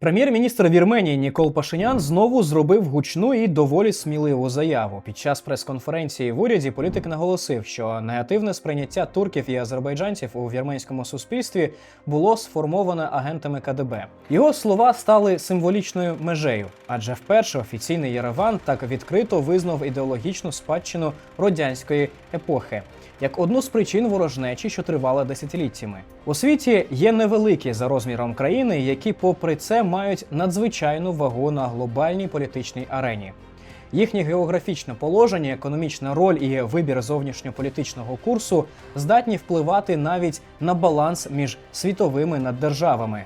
Прем'єр-міністр Вірменії Нікол Пашинян знову зробив гучну і доволі сміливу заяву. Під час прес-конференції в уряді політик наголосив, що негативне сприйняття турків і азербайджанців у вірменському суспільстві було сформоване агентами КДБ. Його слова стали символічною межею, адже вперше офіційний Єреван так відкрито визнав ідеологічну спадщину радянської епохи як одну з причин ворожнечі, що тривала десятиліттями. У світі є невеликі за розміром країни, які, попри це, мають надзвичайну вагу на глобальній політичній арені. Їхнє географічне положення, економічна роль і вибір зовнішньополітичного курсу здатні впливати навіть на баланс між світовими наддержавами.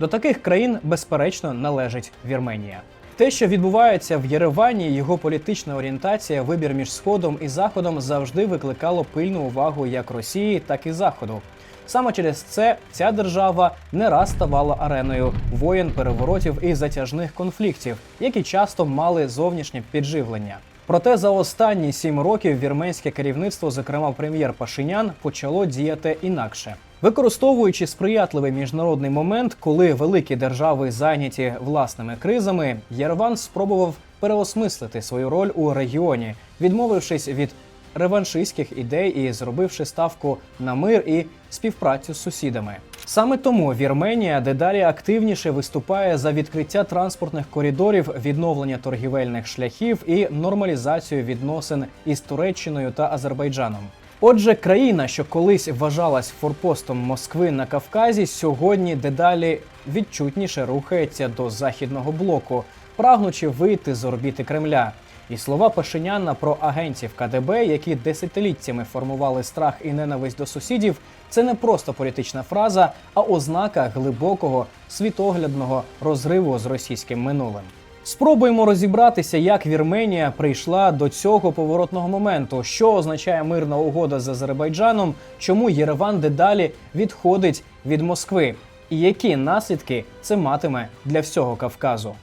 До таких країн, безперечно, належить Вірменія. Те, що відбувається в Єревані, його політична орієнтація, вибір між сходом і заходом завжди викликало пильну увагу як Росії, так і Заходу. Саме через це ця держава не раз ставала ареною воєн, переворотів і затяжних конфліктів, які часто мали зовнішнє підживлення. Проте за останні сім років вірменське керівництво, зокрема прем'єр Пашинян, почало діяти інакше. Використовуючи сприятливий міжнародний момент, коли великі держави зайняті власними кризами, Єреван спробував переосмислити свою роль у регіоні, відмовившись від реваншистських ідей і зробивши ставку на мир і співпрацю з сусідами. Саме тому Вірменія дедалі активніше виступає за відкриття транспортних коридорів, відновлення торгівельних шляхів і нормалізацію відносин із Туреччиною та Азербайджаном. Отже, країна, що колись вважалась форпостом Москви на Кавказі, сьогодні дедалі відчутніше рухається до західного блоку, прагнучи вийти з орбіти Кремля. І слова Пашиняна про агентів КДБ, які десятиліттями формували страх і ненависть до сусідів, це не просто політична фраза, а ознака глибокого світоглядного розриву з російським минулим. Спробуємо розібратися, як Вірменія прийшла до цього поворотного моменту, що означає мирна угода з Азербайджаном, чому Єреван дедалі відходить від Москви, і які наслідки це матиме для всього Кавказу.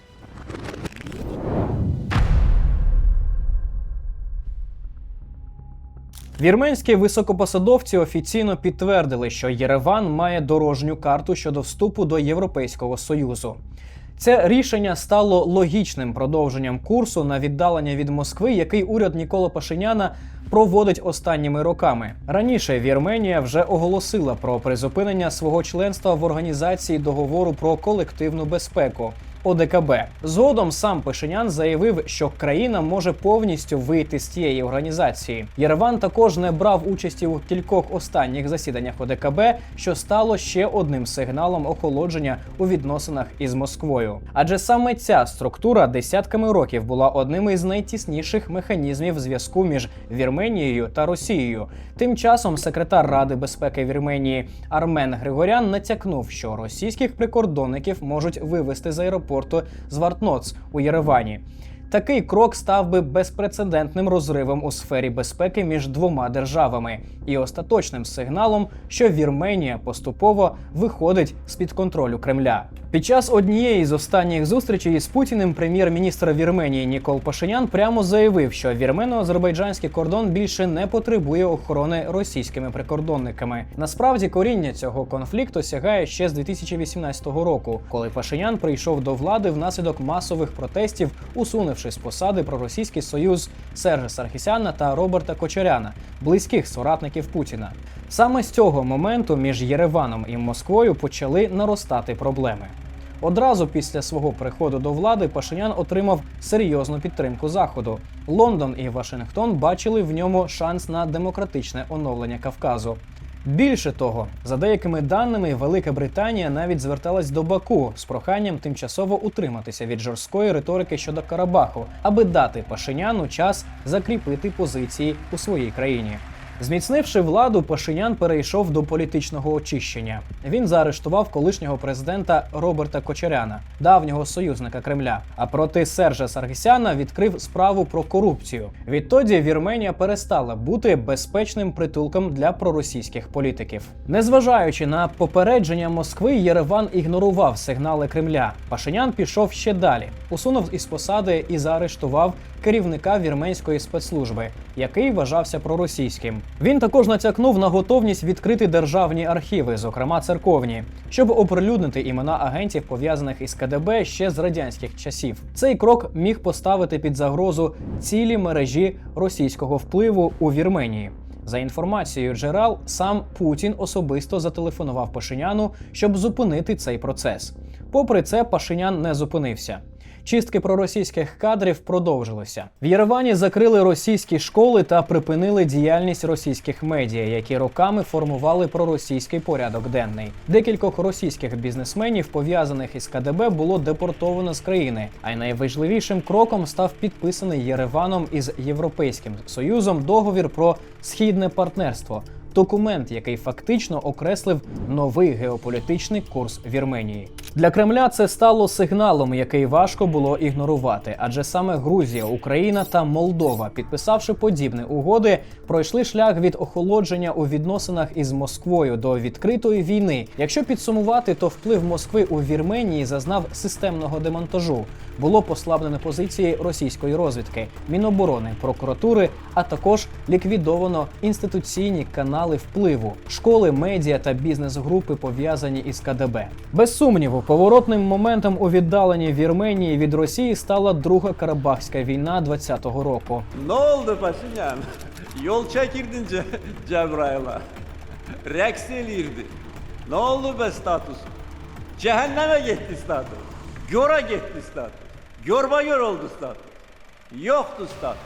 Вірменські високопосадовці офіційно підтвердили, що Єреван має дорожню карту щодо вступу до Європейського союзу. Це рішення стало логічним продовженням курсу на віддалення від Москви, який уряд Нікола Пашиняна проводить останніми роками. Раніше Вірменія вже оголосила про призупинення свого членства в організації договору про колективну безпеку. ОДКБ. Згодом сам Пашинян заявив, що країна може повністю вийти з цієї організації. Єреван також не брав участі у кількох останніх засіданнях ОДКБ, що стало ще одним сигналом охолодження у відносинах із Москвою. Адже саме ця структура десятками років була одним із найтісніших механізмів зв'язку між Вірменією та Росією. Тим часом секретар Ради безпеки Вірменії Армен Григорян натякнув, що російських прикордонників можуть вивести з аеропорту Звартноц у Єревані. Такий крок став би безпрецедентним розривом у сфері безпеки між двома державами і остаточним сигналом, що Вірменія поступово виходить з під контролю Кремля. Під час однієї з останніх зустрічей із Путіним прем'єр-міністр Вірменії Нікол Пашинян прямо заявив, що вірмено-азербайджанський кордон більше не потребує охорони російськими прикордонниками. Насправді коріння цього конфлікту сягає ще з 2018 року, коли Пашинян прийшов до влади внаслідок масових протестів, усунувши з посади проросійський союз Сержа Сархісяна та Роберта Кочаряна, близьких соратників Путіна. Саме з цього моменту між Єреваном і Москвою почали наростати проблеми. Одразу після свого приходу до влади Пашинян отримав серйозну підтримку Заходу. Лондон і Вашингтон бачили в ньому шанс на демократичне оновлення Кавказу. Більше того, за деякими даними, Велика Британія навіть зверталась до Баку з проханням тимчасово утриматися від жорсткої риторики щодо Карабаху, аби дати Пашиняну час закріпити позиції у своїй країні. Зміцнивши владу, Пашинян перейшов до політичного очищення. Він заарештував колишнього президента Роберта Кочаряна, давнього союзника Кремля. А проти Сержа Саргсяна відкрив справу про корупцію. Відтоді Вірменія перестала бути безпечним притулком для проросійських політиків. Незважаючи на попередження Москви, Єреван ігнорував сигнали Кремля. Пашинян пішов ще далі, усунув із посади і заарештував керівника вірменської спецслужби, який вважався проросійським. Він також натякнув на готовність відкрити державні архіви, зокрема церковні, щоб оприлюднити імена агентів, пов'язаних із КДБ ще з радянських часів. Цей крок міг поставити під загрозу цілі мережі російського впливу у Вірменії. За інформацією джерел, сам Путін особисто зателефонував Пашиняну, щоб зупинити цей процес. Попри це, Пашинян не зупинився. Чистки проросійських кадрів продовжилися. В Єревані закрили російські школи та припинили діяльність російських медіа, які роками формували проросійський порядок денний. Декількох російських бізнесменів, пов'язаних із КДБ, було депортовано з країни. А й найважливішим кроком став підписаний Єреваном із Європейським Союзом договір про східне партнерство. Документ, який фактично окреслив новий геополітичний курс Вірменії. Для Кремля це стало сигналом, який важко було ігнорувати, адже саме Грузія, Україна та Молдова, підписавши подібні угоди, пройшли шлях від охолодження у відносинах із Москвою до відкритої війни. Якщо підсумувати, то вплив Москви у Вірменії зазнав системного демонтажу. Було послаблено позиції російської розвідки, міноборони, прокуратури, а також ліквідовано інституційні канали впливу, школи, медіа та бізнес-групи пов'язані із КДБ. Без сумніву, поворотним моментом у віддаленні Вірменії від Росії стала Друга Карабахська війна 20-го року. Oldu Paşinyan? Yol çekirdin Ce Cebrail'a. Reks elirdi. Ne oldu be status? Cehenneme gitti status. Yorma yor oldu usta. Yoktu usta.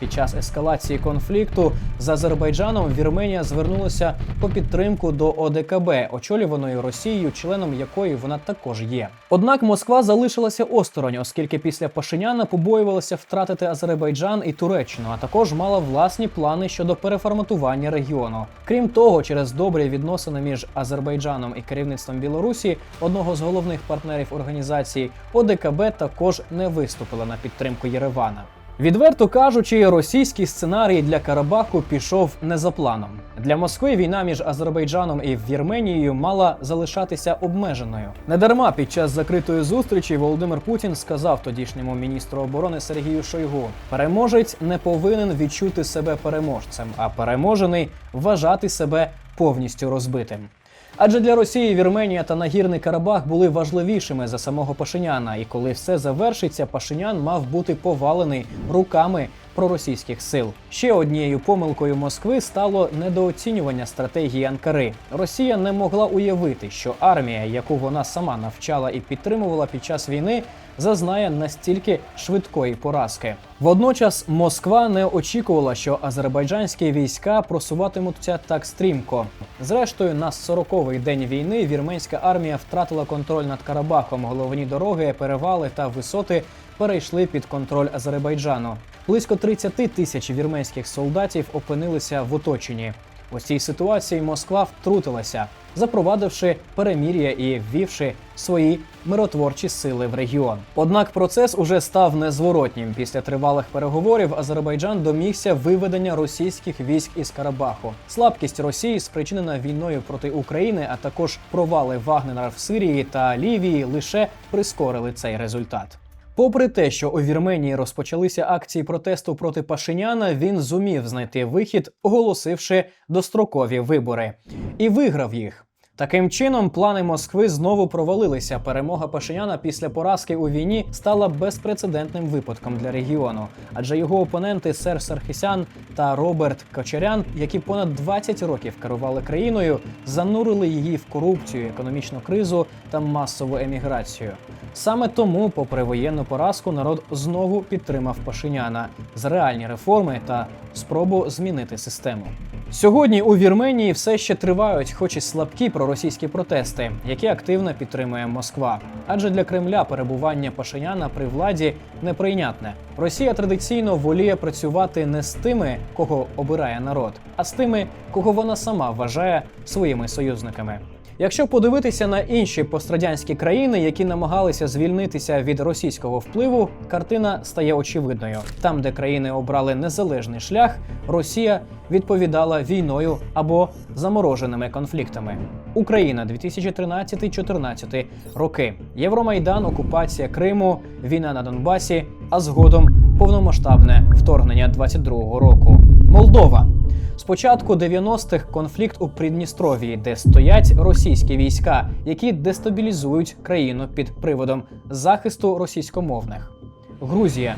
Під час ескалації конфлікту з Азербайджаном Вірменія звернулася по підтримку до ОДКБ, очолюваної Росією, членом якої вона також є. Однак Москва залишилася осторонь, оскільки після Пашиняна побоювалася втратити Азербайджан і Туреччину, а також мала власні плани щодо переформатування регіону. Крім того, через добрі відносини між Азербайджаном і керівництвом Білорусі, одного з головних партнерів організації, ОДКБ також не виступила на підтримку Єревана. Відверто кажучи, російський сценарій для Карабаху пішов не за планом. Для Москви війна між Азербайджаном і Вірменією мала залишатися обмеженою. Недарма під час закритої зустрічі Володимир Путін сказав тодішньому міністру оборони Сергію Шойгу: переможець не повинен відчути себе переможцем, а переможений вважати себе повністю розбитим. Адже для Росії Вірменія та Нагірний Карабах були важливішими за самого Пашиняна, і коли все завершиться, Пашинян мав бути повалений руками проросійських сил. Ще однією помилкою Москви стало недооцінювання стратегії Анкари. Росія не могла уявити, що армія, яку вона сама навчала і підтримувала під час війни, зазнає настільки швидкої поразки. Водночас Москва не очікувала, що азербайджанські війська просуватимуться так стрімко. Зрештою, на 40-й день війни вірменська армія втратила контроль над Карабахом. Головні дороги, перевали та висоти перейшли під контроль Азербайджану. Близько 30 тисяч вірменських солдатів опинилися в оточенні. У цій ситуації Москва втрутилася, запровадивши перемір'я і ввівши свої миротворчі сили в регіон. Однак процес уже став незворотнім. Після тривалих переговорів Азербайджан домігся виведення російських військ із Карабаху. Слабкість Росії, спричинена війною проти України, а також провали Вагнера в Сирії та Лівії, лише прискорили цей результат. Попри те, що у Вірменії розпочалися акції протесту проти Пашиняна, він зумів знайти вихід, оголосивши дострокові вибори, і виграв їх. Таким чином, плани Москви знову провалилися. Перемога Пашиняна після поразки у війні стала безпрецедентним випадком для регіону, адже його опоненти Сер Сархісян та Роберт Кочерян, які понад 20 років керували країною, занурили її в корупцію, економічну кризу та масову еміграцію. Саме тому, попри воєнну поразку, народ знову підтримав Пашиняна за реальні реформи та спробу змінити систему. Сьогодні у Вірменії все ще тривають, хоч і слабкі проросійські протести, які активно підтримує Москва. Адже для Кремля перебування Пашиняна при владі неприйнятне. Росія традиційно воліє працювати не з тими, кого обирає народ, а з тими, кого вона сама вважає своїми союзниками. Якщо подивитися на інші пострадянські країни, які намагалися звільнитися від російського впливу, картина стає очевидною. Там, де країни обрали незалежний шлях, Росія відповідала війною або замороженими конфліктами. Україна 2013-14 роки, Євромайдан, окупація Криму, війна на Донбасі, а згодом повномасштабне вторгнення 22-го року. Молдова Спочатку 90-х конфлікт у Придністров'ї, де стоять російські війська, які дестабілізують країну під приводом захисту російськомовних. Грузія.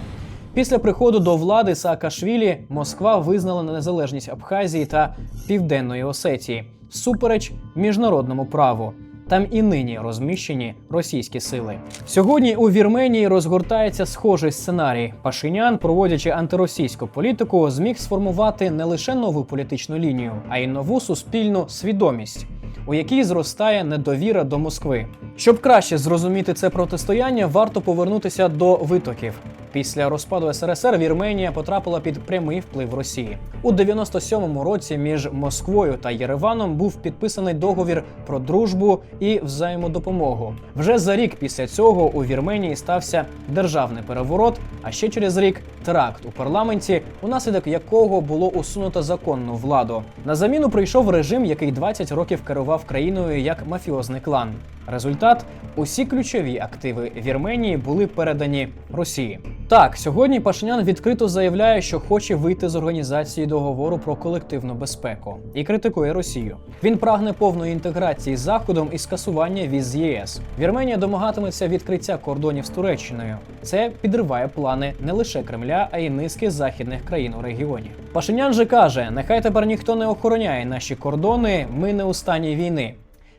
Після приходу до влади Саакашвілі Москва визнала незалежність Абхазії та Південної Осетії всупереч міжнародному праву. Там і нині розміщені російські сили. Сьогодні у Вірменії розгортається схожий сценарій. Пашинян, проводячи антиросійську політику, зміг сформувати не лише нову політичну лінію, а й нову суспільну свідомість, у якій зростає недовіра до Москви. Щоб краще зрозуміти це протистояння, варто повернутися до витоків. Після розпаду СРСР Вірменія потрапила під прямий вплив Росії. У 97-му році між Москвою та Єреваном був підписаний договір про дружбу і взаємодопомогу. Вже за рік після цього у Вірменії стався державний переворот, а ще через рік теракт у парламенті, унаслідок якого було усунуто законну владу. На заміну прийшов режим, який 20 років керував країною як мафіозний клан. Результат усі ключові активи Вірменії були передані Росії. Так, сьогодні Пашинян відкрито заявляє, що хоче вийти з організації договору про колективну безпеку і критикує Росію. Він прагне повної інтеграції з Заходом і скасування віз з ЄС. Вірменія домагатиметься відкриття кордонів з Туреччиною. Це підриває плани не лише Кремля, а й низки західних країн у регіоні. Пашинян же каже: нехай тепер ніхто не охороняє наші кордони. Ми не у стані війни.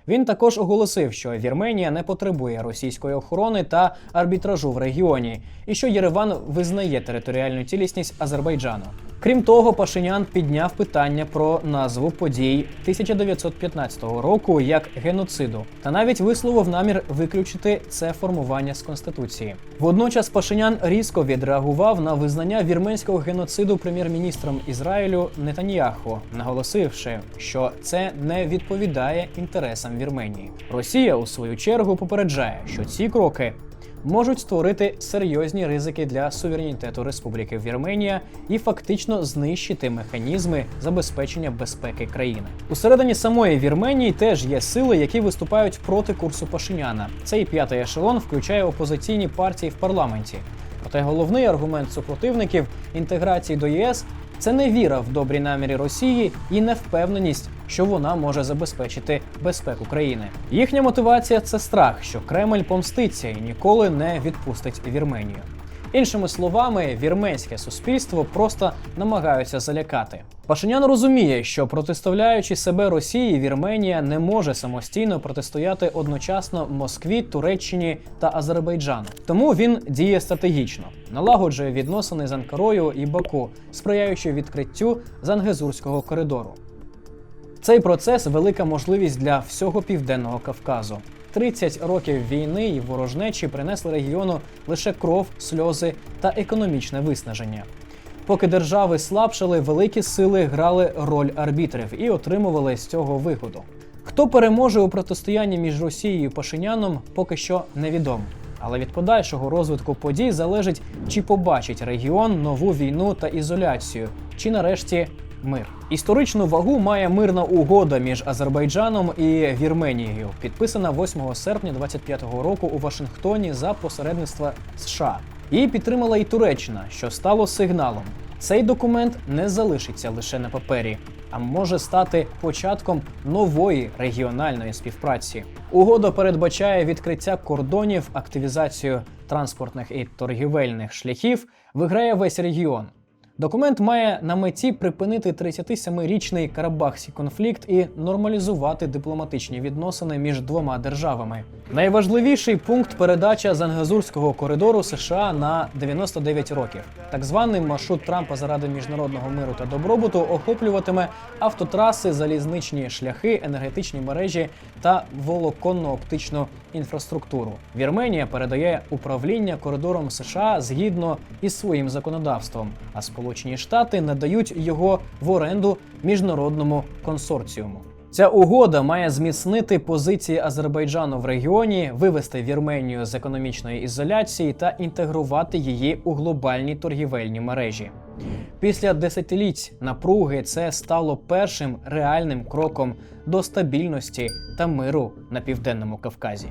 Він також оголосив, що Вірменія не потребує російської охорони та арбітражу в регіоні, і що Єреван визнає територіальну цілісність Азербайджану. Крім того, Пашинян підняв питання про назву подій 1915 року як геноциду, та навіть висловив намір виключити це формування з конституції. Водночас Пашинян різко відреагував на визнання вірменського геноциду прем'єр-міністром Ізраїлю Нетаньяху, наголосивши, що це не відповідає інтересам Вірменії. Росія у свою чергу попереджає, що ці кроки можуть створити серйозні ризики для суверенітету Республіки Вірменія і фактично знищити механізми забезпечення безпеки країни. Усередині самої Вірменії теж є сили, які виступають проти курсу Пашиняна. Цей п'ятий ешелон включає опозиційні партії в парламенті. Проте головний аргумент супротивників інтеграції до ЄС це не віра в добрі наміри Росії і невпевненість, що вона може забезпечити безпеку країни. Їхня мотивація це страх, що Кремль помститься і ніколи не відпустить Вірменію. Іншими словами, вірменське суспільство просто намагаються залякати. Пашинян розуміє, що протиставляючи себе Росії, Вірменія не може самостійно протистояти одночасно Москві, Туреччині та Азербайджану. Тому він діє стратегічно, налагоджує відносини з Анкарою і Баку, сприяючи відкриттю Зангезурського коридору. Цей процес велика можливість для всього південного Кавказу. 30 років війни і ворожнечі принесли регіону лише кров, сльози та економічне виснаження. Поки держави слабшали, великі сили грали роль арбітрів і отримували з цього вигоду. Хто переможе у протистоянні між Росією і Пашиняном, поки що невідомо. Але від подальшого розвитку подій залежить, чи побачить регіон нову війну та ізоляцію, чи нарешті мир. Історичну вагу має мирна угода між Азербайджаном і Вірменією, підписана 8 серпня 25-го року у Вашингтоні за посередництва США. Її підтримала і Туреччина, що стало сигналом. Цей документ не залишиться лише на папері, а може стати початком нової регіональної співпраці. Угода передбачає відкриття кордонів, активізацію транспортних і торгівельних шляхів, виграє весь регіон. Документ має на меті припинити 37-річний Карабахський конфлікт і нормалізувати дипломатичні відносини між двома державами. Найважливіший пункт передача Зангезурського коридору США на 99 років. Так званий маршрут Трампа заради міжнародного миру та добробуту охоплюватиме автотраси, залізничні шляхи, енергетичні мережі та волоконно-оптичну інфраструктуру. Вірменія передає управління коридором США згідно із своїм законодавством, а Сполучені Штати надають його в оренду міжнародному консорціуму. Ця угода має зміцнити позиції Азербайджану в регіоні, вивести Вірменію з економічної ізоляції та інтегрувати її у глобальні торгівельні мережі. Після десятиліть напруги це стало першим реальним кроком до стабільності та миру на південному Кавказі.